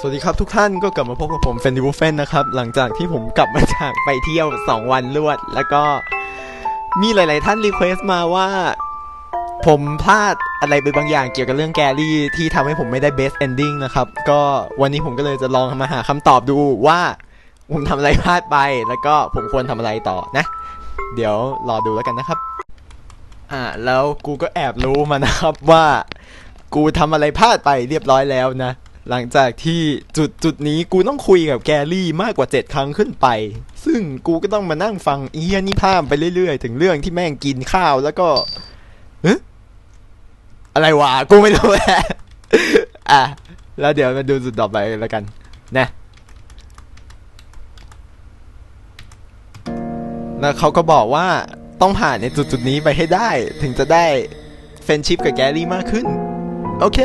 สวัสดีครับทุกท่านก็กลับมาพบกับผมเฟนดิวเฟนนะครับ หลังจากที่ผมกลับมาจากไปเที่ยว 2 วันรวด แล้วก็มีหลาย ๆ ท่านรีเควสต์มาว่า ผมพลาดอะไรไปบางอย่างเกี่ยวกับเรื่องแกรี่ที่ทำให้ผมไม่ได้เบสเอนดิ้งนะครับ ก็วันนี้ผมก็เลยจะลองมาหาคำตอบดูว่า ผมทำอะไรพลาดไป แล้วก็ผมควรทำอะไรต่อนะ เดี๋ยวรอดูแล้วกันนะครับ อ่าแล้วกูก็แอบรู้มานะครับว่า กูทำอะไรพลาดไปเรียบร้อยแล้วนะ หลังจากที่จุดจุดนี้กูต้องคุยกับแกรี่มากกว่า 7 ครั้งขึ้นไป ซึ่งกูก็ต้องมานั่งฟังเอียนี่พามไปเรื่อยๆ ถึงเรื่องที่แม่งกินข้าวแล้วก็เอะอะไรวะกูไม่รู้แหละอะ แล้วเดี๋ยวมาดูจุดต่อไปแล้วกัน นะแล้วเขาก็บอกว่าต้องผ่านในจุดจุดนี้ไปให้ได้ ถึงจะได้เฟนชิพกับแกรี่มากขึ้น โอเค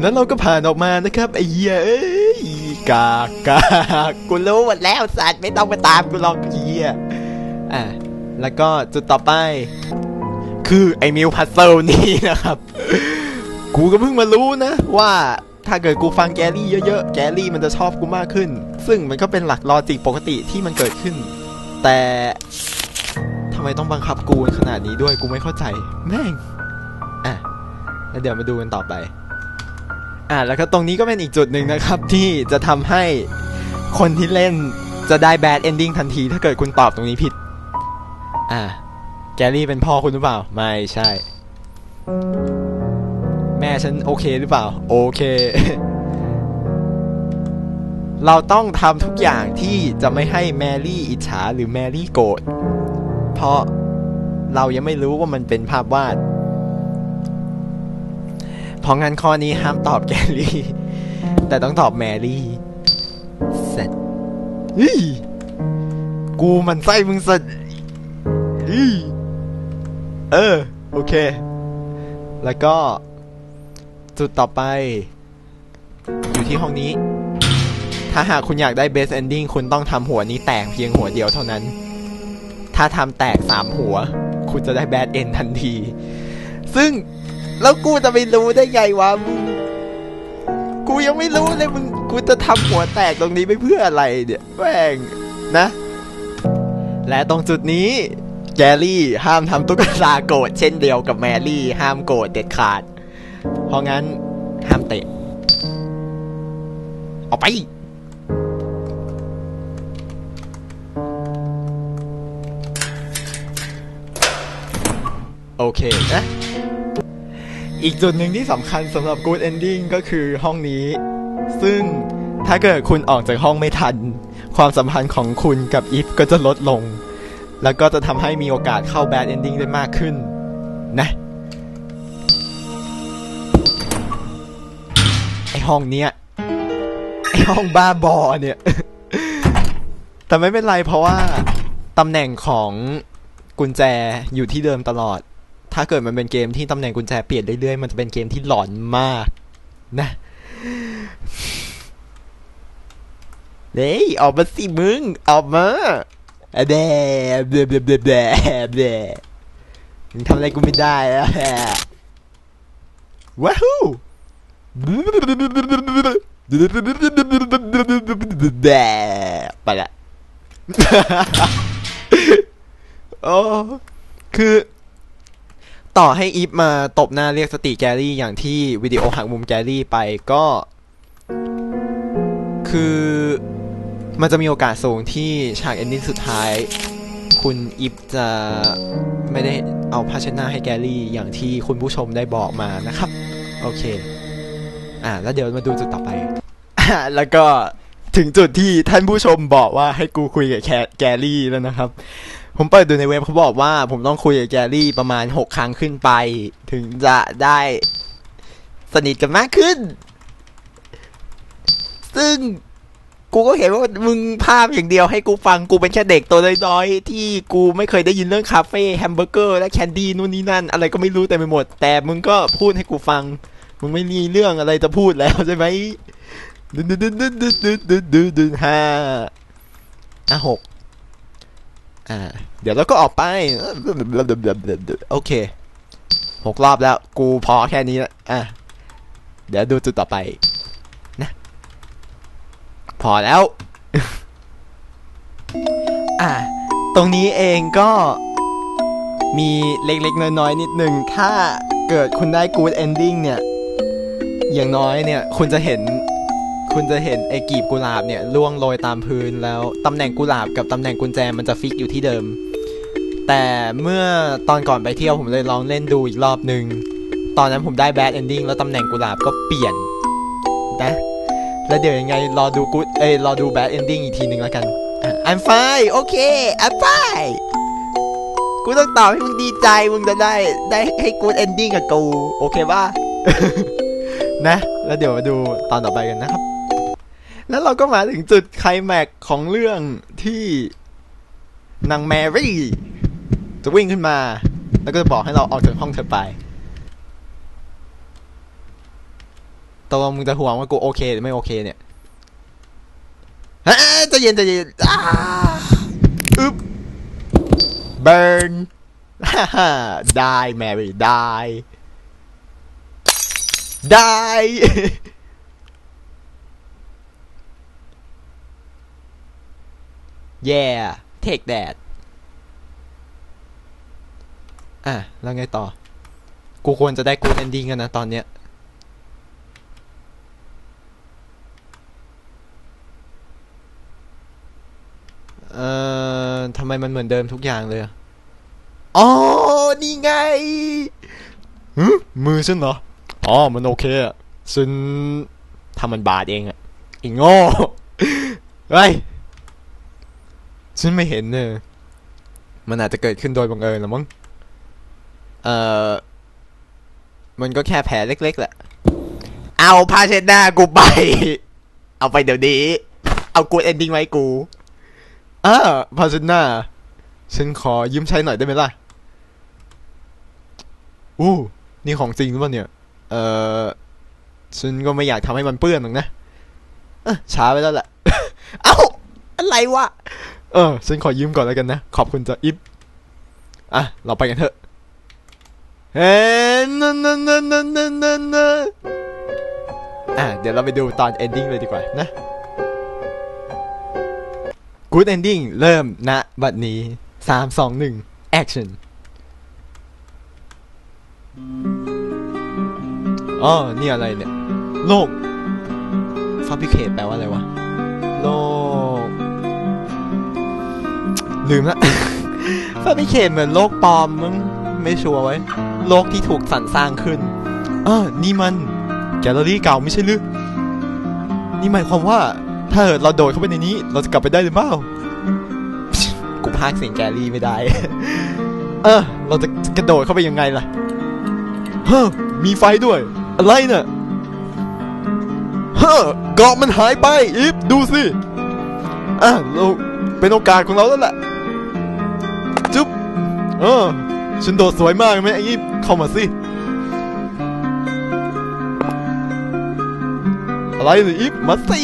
แล้วเราก็ผ่านออกมานะครับไอ้เหี้ยเอ้ยกากกากกูรู้หมดแล้วสัตว์ไม่ต้องมาตามกูหรอกไอเหี้ยอะแล้วก็จุดต่อไป คือไอ้มิวพัซเซิลนี่นะครับ กูก็เพิ่งมารู้นะว่าถ้าเกิดกูฟังแกรี่เยอะๆ แกรี่มันจะชอบกูมากขึ้น ซึ่งมันก็เป็นหลักลอจิกปกติที่มันเกิดขึ้น แต่ทำไมต้องบังคับกูขนาดนี้ด้วยกูไม่เข้าใจ แม่ง อะ แล้วเดี๋ยวมาดูกันต่อไป อะแล้วก็ตรงนี้ก็เป็นอีกจุดหนึ่งนะครับที่จะทำให้คนที่เล่นจะได้แบดเอนดิ้งทันทีถ้าเกิดคุณตอบตรงนี้ผิด อะแกรี่เป็นพ่อคุณหรือเปล่า ไม่ใช่ แม่ฉันโอเคหรือเปล่า โอเค เราต้องทำทุกอย่างที่จะไม่ให้แมรี่อิจฉาหรือแมรี่โกรธเพราะเรายังไม่รู้ว่ามันเป็นภาพวาด เพราะงั้นข้อนี้ห้ามตอบแกรี่ แต่ต้องตอบแมรี่เสร็จเฮ้ยกูมันไส้มึงสัตว์เฮ้ยเออ โอเค แล้วก็ จุดต่อไป อยู่ที่ห้องนี้ ถ้าหากคุณอยากได้ best ending คุณต้องทำหัวนี้แตกเพียงหัวเดียวเท่านั้น ถ้าทำแตกสามหัว คุณจะได้ bad end ทันที ซึ่ง แล้วกูจะไปรู้ได้ไงวะมึง กูยังไม่รู้เลยมึง กูจะทำหัวแตกตรงนี้ไปเพื่ออะไรเนี่ยแม่งนะ และตรงจุดนี้แกรี่ห้ามทำตุ๊กตาโกรธเช่นเดียวกับแมรี่ ห้ามโกรธเด็ดขาด เพราะงั้นห้ามเตะ ออกไป โอเคนะ อีกจุดหนึ่งที่สำคัญสำหรับ Good Ending ก็คือห้องนี้ ซึ่งถ้าเกิดคุณออกจากห้องไม่ทัน ความสัมพันธ์ของคุณกับอีฟก็จะลดลง แล้วก็จะทำให้มีโอกาสเข้า Bad Ending ได้มากขึ้น นะไอห้องเนี้ยไอห้องบ้าบอเนี่ย แต่ไม่เป็นไรเพราะว่าตำแหน่งของกุญแจอยู่ที่เดิมตลอด ถ้าเกิดมันเป็นเกมที่ตำแหน่งกุญแจเปลี่ยนเรื่อยๆ มันจะเป็นเกมที่หลอนมาก นะเฮ้ยออกมาสิมึง ออกมาแดบแดบแดบแดบแดบแดบมึงทำอะไรกูไม่ได้แล้วว้าวแดบไปละโอ้คือ ต่อให้อีฟมาตบหน้าเรียกสติแกรี่อย่างที่วิดีโอหักมุมแกรี่ไปก็ คือมันจะมีโอกาสสูงที่ฉากเอนดิ้งสุดท้าย คุณอีฟจะไม่ได้เอาภาชนะให้แกรี่อย่างที่คุณผู้ชมได้บอกมานะครับ โอเค อ่า แล้วเดี๋ยวมาดูจุดต่อไปอ่าแล้วก็ถึงจุดที่ท่านผู้ชมบอกว่าให้กูคุยกับแคแกรี่แล้วนะครับ ผมเปิดดูในเว็บเขาบอกว่า ผมต้องคุยกับแกรี่ประมาณหกครั้งขึ้นไป ถึงจะได้สนิทกันมากขึ้น ซึ่งกูก็เห็นว่ามึงภาพอย่างเดียวให้กูฟังกูเป็นแค่เด็กตัวน้อยๆ ที่กูไม่เคยได้ยินเรื่องคาเฟ่แฮมเบอร์เกอร์และแคนดี้นู่นนี่นั่น อะไรก็ไม่รู้แต่ไปหมด แต่มึงก็พูดให้กูฟัง มึงไม่มีเรื่องอะไรจะพูดแล้วใช่ไหมดึดดึดดึดดึดดึดดึนดึนห้าอะหกอ่า เดี๋ยวเราก็ออกไป โอเคหกรอบแล้ว กูพอแค่นี้ละอะ เดี๋ยวดูจุดต่อไป นะ พอแล้ว อะ ตรงนี้เองก็มีเล็กๆ น้อยๆ นิดนึง ถ้าเกิดคุณได้ good ending เนี่ย อย่างน้อยเนี่ย คุณจะเห็น คุณจะเห็นไอ้กีบกุหลาบเนี่ยล่วงโรยตามพื้นแล้วตำแหน่งกุหลาบกับตำแหน่งกุญแจมันจะฟิกอยู่ที่เดิม แต่เมื่อตอนก่อนไปเที่ยวผมเลยลองเล่นดูอีกรอบหนึ่งตอนนั้นผมได้ bad ending แล้วตำแหน่งกุหลาบก็เปลี่ยนนะแล้วเดี๋ยวยังไงรอดูกูเอ้ยรอดู bad ending อีกทีหนึ่งแล้วกันอะ I'm fine โอเค I'm fine กูต้องตอบให้มึงดีใจมึงจะได้ได้ให้ good ending กับกู โอเคป่ะนะ แล้วเดี๋ยวมาดูตอนต่อไปกันนะครับ แล้วเราก็มาถึงจุดไคลแม็กของเรื่องที่นางแมรี่ จะวิ่งขึ้นมา แล้วก็จะบอกให้เราออกจากห้องเธอไปตกลงมึงจะห่วงว่ากูโอเคหรือไม่โอเคเนี่ยฮะจะเย็นจะเย็นอ้าอึ๊บ burn ฮ่าฮ่า die Mary die die yeah take that อะ แล้วไงต่อ กูควรจะได้ good ending กันนะตอนเนี้ย เอ่อทำไมมันเหมือนเดิมทุกอย่างเลยอะอ๋อ นี่ไงหึมือฉันเหรอ อ๋อ มันโอเคอะฉันทำมันบาดเองอะอีโง่เฮ้ย ฉันไม่เห็นเนอะมันอาจจะเกิดขึ้นโดยบังเอิญหรือมั้ง เอ่อ มันก็แค่แผลเล็กๆแหละ เอาพาเช็ดหน้ากูไป เอาไปเดี๋ยวนี้ เอากูเอนดิ้งไว้กูอ่าพาเช็ดหน้า ฉันขอยืมใช้หน่อยได้ไหมล่ะ อู้ นี่ของจริงหรือเปล่าเนี่ย เอ่อ ฉันก็ไม่อยากทำให้มันเปื้อนหรอกนะ เอ้อช้าไปแล้วแหละ เอ้า อะไรวะ เออฉันขอยืมก่อนแล้วกันนะ ขอบคุณจ้ะอิฟอะ เราไปกันเถอะเฮ้นั่นนั่นนั่นนั่นนั่นนั่นอะ เดี๋ยวเราไปดูตอน ending เลยดีกว่านะ Good ending เริ่มณบัดนี้สามสองหนึ่ง action อ๋อ นี่อะไรเนี่ย โลก fabricate แปลว่าอะไรวะ โลก ลืมละ fabricate เหมือนโลกปลอมมึงไม่ชัวร์ไว้ โลกที่ถูกสรรสร้างขึ้น เออ นี่มัน แกลเลอรี่เก่าไม่ใช่หรือ นี่หมายความว่า ถ้าเราโดดเข้าไปในนี้ เราจะกลับไปได้หรือเปล่า กูพากย์เสียงแกลลี่ไม่ได้ เออ เราจะกระโดดเข้าไปยังไงล่ะ เฮ้อ มีไฟด้วย อะไรเนี่ยเฮ้อเกาะมันหายไป อีฟดูสิ อะเราเป็นโอกาสของเราแล้วแหละจุ๊บ เออ ฉันโดดสวยมากไหมไอ้อีฟเข้ามาสิ อะไรเนี่ยอีฟมาสิ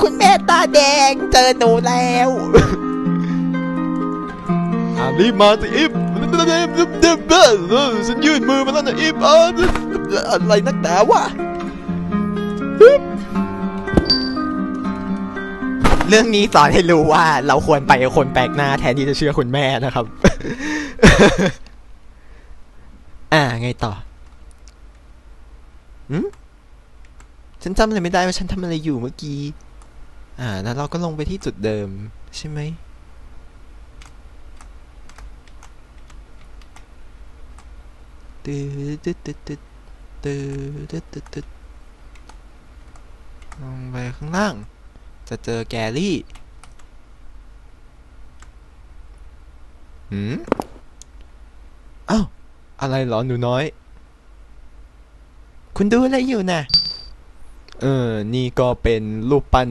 คุณแม่ตาแดงเจอหนูแล้ว อ่ารีบมาสิอีฟฉันยื่นมือมาแล้วนะอีฟอะอะไรนักหนาวะ เรื่องนี้สอนให้รู้ว่าเราควรไปคนแปลกหน้าแทนที่จะเชื่อคุณแม่นะครับ อ่า ไงต่ออืมฉันจำอะไรไม่ได้ว่าฉันทำอะไรอยู่เมื่อกี้ อ่า แล้วเราก็ลงไปที่จุดเดิม ใช่ไหม ตืดตึ๊ดตึ๊ดตึ๊ดตืดตึ๊ดตึ๊ดตึ๊ดลงไปข้างล่าง จะเจอแกรี่หืมอ้าวอะไรหรอหนูน้อย คุณดูอะไรอยู่นะเออ นี่ก็เป็นรูปปั้น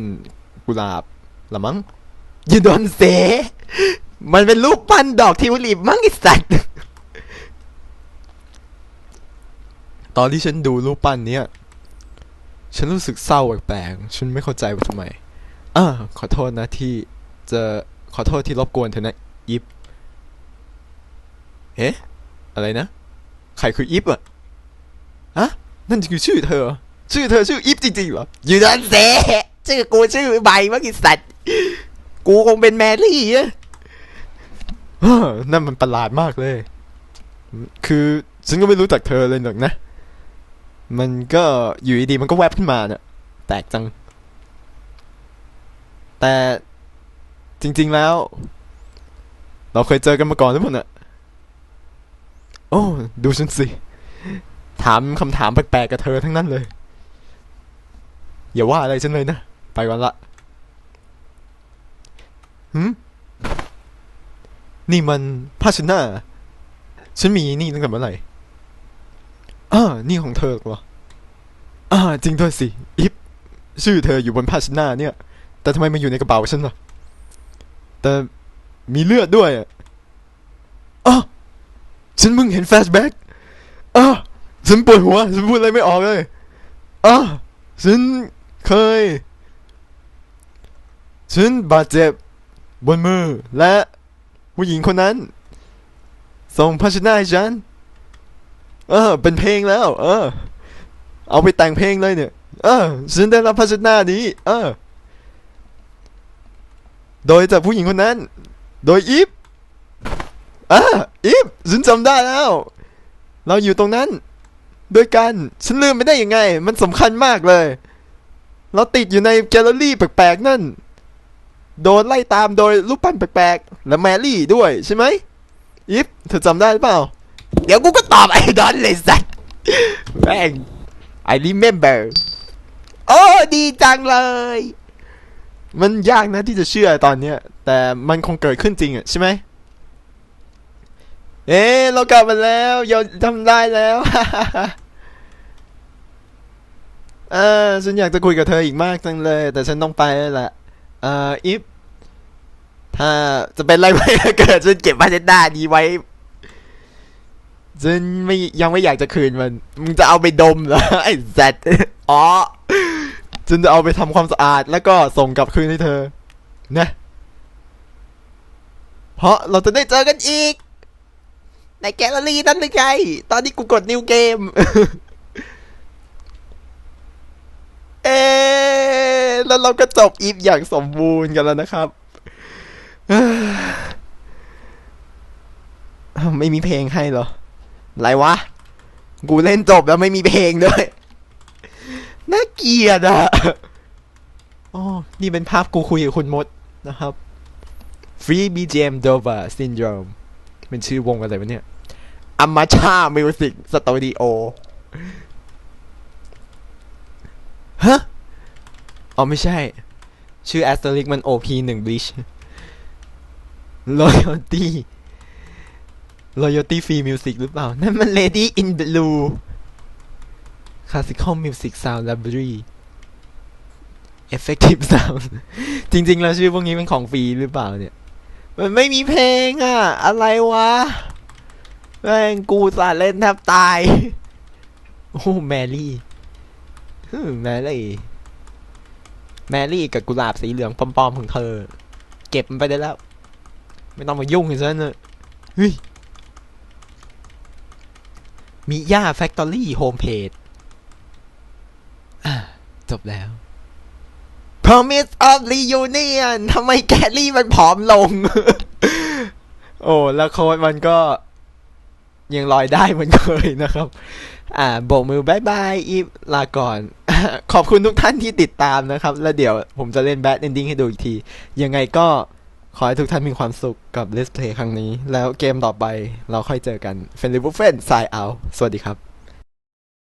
กุหลาบละมั้งยูโดนเสมันเป็นรูปปั้นดอกทิวลิปมั้งไอสัตว์ตอนที่ฉันดูรูปปั้นเนี้ย ฉันรู้สึกเศร้าแปลกๆ ฉันไม่เข้าใจว่าทำไม อ่าขอโทษนะที่จะขอโทษที่รบกวนเธอนะอิฟเอ๊ะอะไรนะ ใครคืออิฟอะฮะนั่นคือชื่อเธอ ชื่อเธอชื่ออีฟจริงๆเหรออยู่นั่นเซชื่อกูชื่อใบเมื่อกี้สัตว์กูคงเป็นแมรี่อะนั่นมันประหลาดมากเลย คือฉันก็ไม่รู้จักเธอเลยหรอกนะ มันก็อยู่ดีๆมันก็แวบขึ้นมาเนี่ยแปลกจัง แต่จริง ๆแล้ว เราเคยเจอกันมาก่อนหรือเปล่าเนี่ยโอ้ดูฉันสิ ถามคำถามแปลกๆกับเธอทั้งนั้นเลย อย่าว่าอะไรฉันเลยนะ ไปก่อนละหืมนี่มันผ้าชนาฉันมีนี่ตั้งแต่เมื่อไหร่อ่านี่ของเธอเหรออ่าจริงด้วยสิ อิฟชื่อเธออยู่บนผ้าชนาเนี่ย แต่ทำไมมันอยู่ในกระเป๋าฉันล่ะ แต่มีเลือดด้วยอะอ๋อฉันเพิ่งเห็นแฟลชแบ็กอ๋อฉันปวดหัว ฉันพูดอะไรไม่ออกเลยอ๋อฉันเคย ฉันบาดเจ็บบนมือและผู้หญิงคนนั้น ส่งภาชนะให้ฉัน เออ เป็นเพลงแล้ว เออ เอาไปแต่งเพลงเลยเนี่ย เออ ฉันได้รับภาชนะนี้ เออ โดยจากผู้หญิงคนนั้น โดยอีฟอะอีฟฉันจำได้แล้ว เราอยู่ตรงนั้น ด้วยกันฉันลืมไม่ได้ยังไง มันสำคัญมากเลย เราติดอยู่ในแกลเลอรี่แปลกๆนั่น โดนไล่ตามโดยรูปปั้นแปลกๆ และแมรี่ด้วยใช่ไหมอีฟเธอจำได้หรือเปล่า เดี๋ยวกูก็ตอบไอ้ดอนเลยสัตว์แม่ง I remember โอ้ดีจังเลย มันยากนะที่จะเชื่อตอนเนี้ย แต่มันคงเกิดขึ้นจริงอะใช่ไหมเอ๊เรากลับมาแล้วยอมทำได้แล้วเออฉันอยากจะคุยกับเธออีกมากจังเลย แต่ฉันต้องไปแล้วแหละเอ่ออิฟถ้าจะเป็นอะไรไปเกิดฉันเก็บมาเช็ดหน้าดีไว้ฉันไม่ยังไม่อยากจะคืนมัน มึงจะเอาไปดมเหรอไอ้สัตว์อ๋อ ฉันจะเอาไปทำความสะอาดแล้วก็ส่งกลับคืนให้เธอ นะ เพราะเราจะได้เจอกันอีก ในแกลเลอรี่นั้นหรือไง ตอนนี้กูกดนิวเกม เอแล้วเราก็จบอีฟอย่างสมบูรณ์กันแล้วนะครับ ไม่มีเพลงให้เหรอ อะไรวะ กูเล่นจบแล้วไม่มีเพลงด้วย น่าเกลียดอะอ๋อนี่เป็นภาพกูคุยกับคุณมดนะครับ Free BGM Dover Syndrome เป็นชื่อวงอะไรวะเนี่ย a m a c h a Music Studio ฮะอ๋อไม่ใช่ ชื่อ Asterisk มัน OP 1 Bleach Loyalty Loyalty Free Music หรือเปล่า นั่นมัน Lady in Blue Classical Music Sound Library Effective Sound จริง ๆ แล้วชื่อพวกนี้เป็นของฟรีหรือเปล่าเนี่ย มันไม่มีเพลงอะอะไรวะ แม่งกูสาเล่นแทบตาย โอ้แมรี่แมรี่ แมรี่กับกุหลาบสีเหลืองปอมๆของเธอ เก็บมันไปได้แล้ว ไม่ต้องมายุ่งกับฉันเลยเฮ้ยมีย่าแฟคทอรี่โฮมเพจ อะจบแล้ว Promise of Reunion ทำไมแกลลี่มันผอมลง โอ้ แล้วโค้ดมันก็ ยังลอยได้เหมือนเคยนะครับ อ่าโบกมือบายบายอีฟลาก่อน ขอบคุณทุกท่านที่ติดตามนะครับ แล้วเดี๋ยวผมจะเล่นแบทเอนดิ้งให้ดูอีกที ยังไงก็ขอให้ทุกท่านมีความสุขกับ Let's Play ครั้งนี้ แล้วเกมต่อไปเราค่อยเจอกัน f r i e n d l y Buffet สายเอาสวัสดีครับ